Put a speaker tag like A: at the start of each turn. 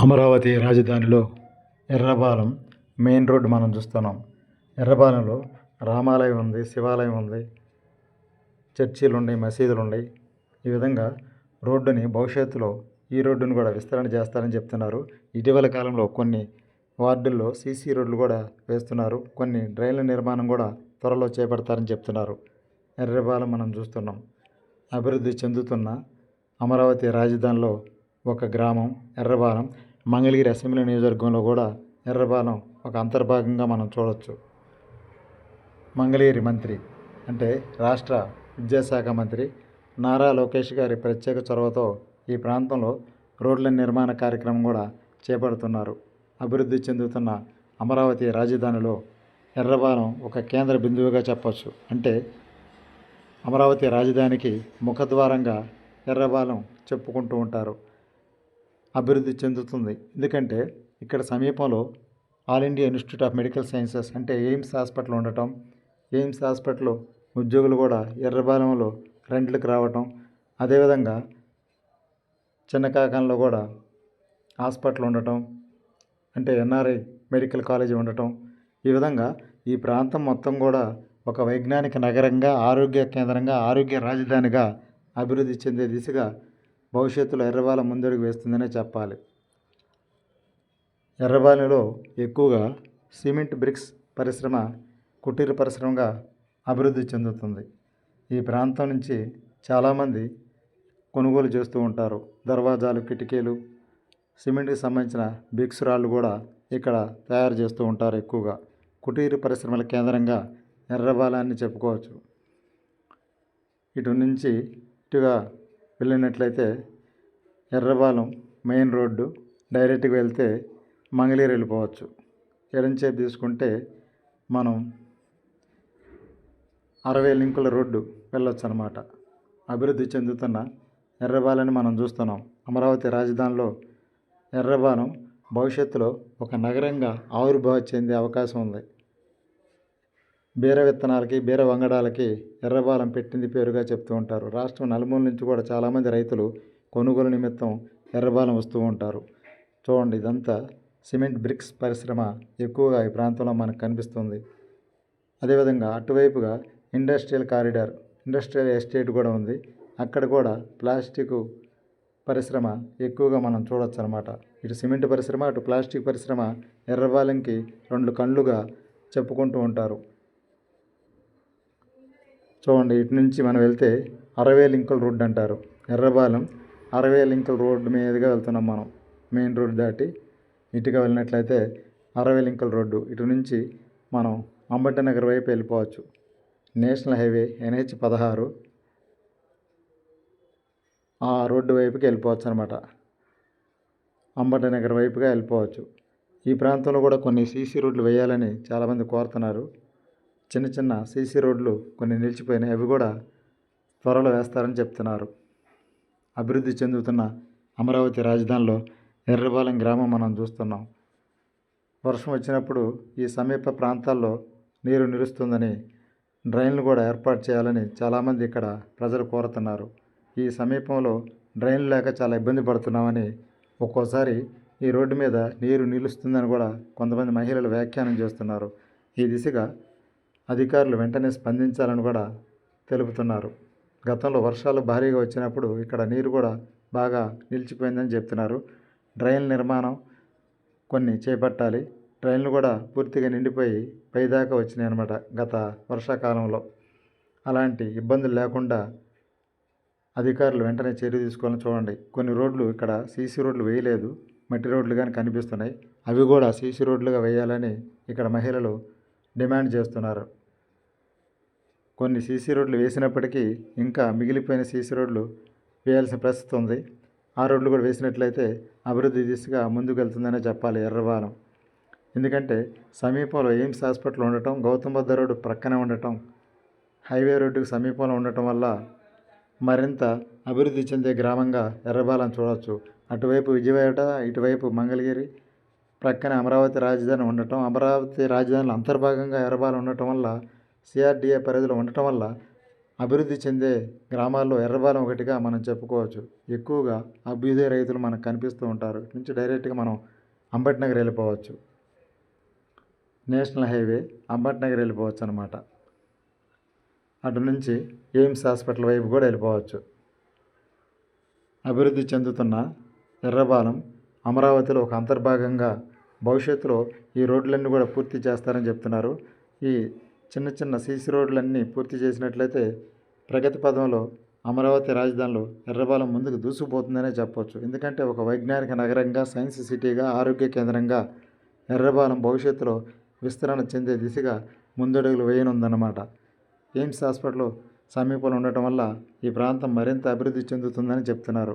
A: అమరావతి రాజధానిలో Errabalem main road మనం చూస్తున్నాం. ఎర్రబాలెంలో రామాలయం ఉంది శివాలయం ఉంది చర్చీలు ఉన్నాయి మసీదులు ఉన్నాయి ఈ విధంగా రోడ్డుని భవిష్యత్తులో ఈ రోడ్డును కూడా విస్తరణ చేస్తారని చెప్తున్నారు. ఇటీవల కాలంలో కొన్ని వార్డుల్లో సీసీ రోడ్లు కూడా వేస్తున్నారు. కొన్ని డ్రైన్ల నిర్మాణం కూడా త్వరలో చేపడతారని చెప్తున్నారు. ఎర్రబాలెం మనం చూస్తున్నాం. అభివృద్ధి చెందుతున్న అమరావతి రాజధానిలో ఒక గ్రామం ఎర్రబాలెం మంగళగిరి అసెంబ్లీ నియోజకవర్గంలో కూడా ఎర్రబాలెం ఒక అంతర్భాగంగా మనం చూడవచ్చు మంగళగిరి మంత్రి అంటే రాష్ట్ర విద్యాశాఖ మంత్రి నారా లోకేష్ గారి ప్రత్యేక చొరవతో ఈ ప్రాంతంలో రోడ్ల నిర్మాణ కార్యక్రమం కూడా చేపడుతున్నారు. అభివృద్ధి చెందుతున్న అమరావతి రాజధానిలో ఎర్రబాలం ఒక కేంద్ర బిందువుగా చెప్పవచ్చు అంటే అమరావతి రాజధానికి ముఖద్వారంగా ఎర్రబాలం చెప్పుకుంటూ ఉంటారు. అభివృద్ధి చెందుతుంది. ఎందుకంటే ఇక్కడ సమీపంలో all India institute of medical sciences అంటే ఎయిమ్స్ హాస్పిటల్ ఉండటం ఎయిమ్స్ హాస్పిటల్ ఉద్యోగులు కూడా ఎర్రబాలెంలో రెంట్లకు రావటం అదేవిధంగా చిన్నకాకంలో కూడా హాస్పిటల్ ఉండటం అంటే ఎన్ఆర్ఐ మెడికల్ కాలేజీ ఉండటం. ఈ విధంగా ఈ ప్రాంతం మొత్తం కూడా ఒక వైజ్ఞానిక నగరంగా ఆరోగ్య కేంద్రంగా ఆరోగ్య రాజధానిగా అభివృద్ధి చెందే దిశగా భవిష్యత్తులో ఎర్రబాల ముందడుగు వేస్తుందనే చెప్పాలి. ఎర్రబాలెంలో ఎక్కువగా సిమెంట్ బ్రిక్స్ పరిశ్రమ కుటీర పరిశ్రమగా అభివృద్ధి చెందుతుంది. ఈ ప్రాంతం నుంచి చాలామంది కొనుగోలు చేస్తూ ఉంటారు. దర్వాజాలు కిటికీలు సిమెంట్కి సంబంధించిన బిక్స్ రాళ్ళు కూడా ఇక్కడ తయారు చేస్తూ ఉంటారు ఎక్కువగా. కుటీర పరిశ్రమల కేంద్రంగా ఎర్రబాలాన్ని చెప్పుకోవచ్చు. ఇటు నుంచి ఇటుగా వెళ్ళినట్లయితే ఎర్రబాలెం మెయిన్ రోడ్డు డైరెక్ట్గా వెళ్తే మంగళగిరి వెళ్ళిపోవచ్చు. ఎడంచేపు తీసుకుంటే మనం అరవై లింకుల రోడ్డు వెళ్ళొచ్చు అనమాట అభివృద్ధి చెందుతున్న ఎర్రబాలని మనం చూస్తున్నాం. అమరావతి రాజధానిలో ఎర్రబాలెం భవిష్యత్తులో ఒక నగరంగా ఆవిర్భావం చెందే అవకాశం ఉంది. బీర విత్తనాలకి బీర వంగడాలకి ఎర్రబాలం పెట్టింది పేరుగా చెప్తూ ఉంటారు. రాష్ట్రం నలుమూల నుంచి కూడా చాలామంది రైతులు కొనుగోలు నిమిత్తం ఎర్రబాలం వస్తూ ఉంటారు. చూడండి ఇదంతా సిమెంట్ బ్రిక్స్ పరిశ్రమ ఎక్కువగా ఈ ప్రాంతంలో మనకు కనిపిస్తుంది. అదేవిధంగా అటువైపుగా ఇండస్ట్రియల్ కారిడార్ ఇండస్ట్రియల్ ఎస్టేట్ కూడా ఉంది. అక్కడ కూడా ప్లాస్టిక్ పరిశ్రమ ఎక్కువగా మనం చూడొచ్చు అనమాట ఇటు సిమెంట్ పరిశ్రమ అటు ప్లాస్టిక్ పరిశ్రమ ఎర్రబాలెంకి రెండు కళ్ళుగా చెప్పుకుంటూ ఉంటారు. చూడండి ఇటు నుంచి మనం వెళ్తే అరవై లింకుల రోడ్డు అంటారు. ఎర్రబాలెం అరవై లింకుల రోడ్డు మీదుగా వెళ్తున్నాం మనం మెయిన్ రోడ్డు దాటి. ఇటుగా వెళ్ళినట్లయితే అరవై లింకుల రోడ్డు ఇటు నుంచి మనం అంబటి నగర్ వైపు వెళ్ళిపోవచ్చు. నేషనల్ హైవే ఎన్హెచ్ పదహారు ఆ రోడ్డు వైపుకి వెళ్ళిపోవచ్చు అనమాట అంబట నగర్ వైపుగా వెళ్ళిపోవచ్చు. ఈ ప్రాంతంలో కూడా కొన్ని సీసీ రోడ్లు వేయాలని చాలామంది కోరుతున్నారు. చిన్న చిన్న సీసీ రోడ్లు కొన్ని నిలిచిపోయినాయి. అవి కూడా త్వరలో వేస్తారని చెప్తున్నారు. అభివృద్ధి చెందుతున్న అమరావతి రాజధానిలో ఎర్రబాలెం గ్రామం మనం చూస్తున్నాం. వర్షం వచ్చినప్పుడు ఈ సమీప ప్రాంతాల్లో నీరు నిలుస్తుందని డ్రైన్లు కూడా ఏర్పాటు చేయాలని చాలామంది ఇక్కడ ప్రజలు కోరుతున్నారు. ఈ సమీపంలో డ్రైన్లు లేక చాలా ఇబ్బంది పడుతున్నామని ఒక్కోసారి ఈ రోడ్డు మీద నీరు నిలుస్తుందని కూడా కొంతమంది మహిళలు వ్యాఖ్యానం చేస్తున్నారు. ఈ దిశగా అధికారులు వెంటనే స్పందించాలని కూడా తెలుపుతున్నారు. గతంలో వర్షాలు భారీగా వచ్చినప్పుడు ఇక్కడ నీరు కూడా బాగా నిలిచిపోయిందని చెప్తున్నారు. డ్రైన్ నిర్మాణం కొన్ని చేపట్టాలి. డ్రైన్లు కూడా పూర్తిగా నిండిపోయి పైదాకా వచ్చినాయి అనమాట గత వర్షాకాలంలో. అలాంటి ఇబ్బందులు లేకుండా అధికారులు వెంటనే చర్య తీసుకోవాలని చూడండి. కొన్ని రోడ్లు ఇక్కడ సీసీ రోడ్లు వేయలేదు. మట్టి రోడ్లు కానీ కనిపిస్తున్నాయి. అవి కూడా సీసీ రోడ్లుగా వేయాలని ఇక్కడ మహిళలు డిమాండ్ చేస్తున్నారు. కొన్ని సీసీ రోడ్లు వేసినప్పటికీ ఇంకా మిగిలిపోయిన సీసీ రోడ్లు వేయాల్సిన పరిస్థితి ఉంది. ఆ రోడ్లు కూడా వేసినట్లయితే అభివృద్ధి దిశగా ముందుకెళ్తుందనే చెప్పాలి ఎర్రవారం ఎందుకంటే సమీపంలో ఎయిమ్స్ హాస్పిటల్ ఉండటం గౌతమ్ బుద్ధ రోడ్డు ప్రక్కనే ఉండటం హైవే రోడ్డుకు సమీపంలో ఉండటం వల్ల మరింత అభివృద్ధి చెందే గ్రామంగా ఎర్రబాలం చూడవచ్చు అటువైపు విజయవాడ ఇటువైపు మంగళగిరి ప్రక్కనే అమరావతి రాజధాని ఉండటం అమరావతి రాజధానిలో అంతర్భాగంగా ఎర్రబాలెం ఉండటం వల్ల సిఆర్డిఏ పరిధిలో ఉండటం వల్ల అభివృద్ధి చెందే గ్రామాల్లో ఎర్రబాలెం ఒకటిగా మనం చెప్పుకోవచ్చు. ఎక్కువగా అభ్యుదయ రైతులు మనకు కనిపిస్తూ ఉంటారు. నుంచి డైరెక్ట్గా మనం అంబట్నగర్ వెళ్ళిపోవచ్చు. నేషనల్ హైవే అంబట్నగర్ వెళ్ళిపోవచ్చు అనమాట అటు నుంచి ఎయిమ్స్ హాస్పిటల్ వైపు కూడా వెళ్ళిపోవచ్చు. అభివృద్ధి చెందుతున్న ఎర్రబాలెం అమరావతిలో ఒక అంతర్భాగంగా భవిష్యత్తులో ఈ రోడ్లన్నీ కూడా పూర్తి చేస్తారని చెప్తున్నారు. ఈ చిన్న చిన్న సీసీ రోడ్లన్నీ పూర్తి చేసినట్లయితే ప్రగతి పదంలో అమరావతి రాజధానిలో ఎర్రబాలం ముందుకు దూసుకుపోతుందనే చెప్పవచ్చు ఎందుకంటే ఒక వైజ్ఞానిక నగరంగా సైన్స్ సిటీగా ఆరోగ్య కేంద్రంగా ఎర్రబాలం భవిష్యత్తులో విస్తరణ చెందే దిశగా ముందడుగులు వేయనుందన్నమాట. ఎయిమ్స్ హాస్పిటల్ సమీపంలో ఉండటం వల్ల ఈ ప్రాంతం మరింత అభివృద్ధి చెందుతుందని చెప్తున్నారు.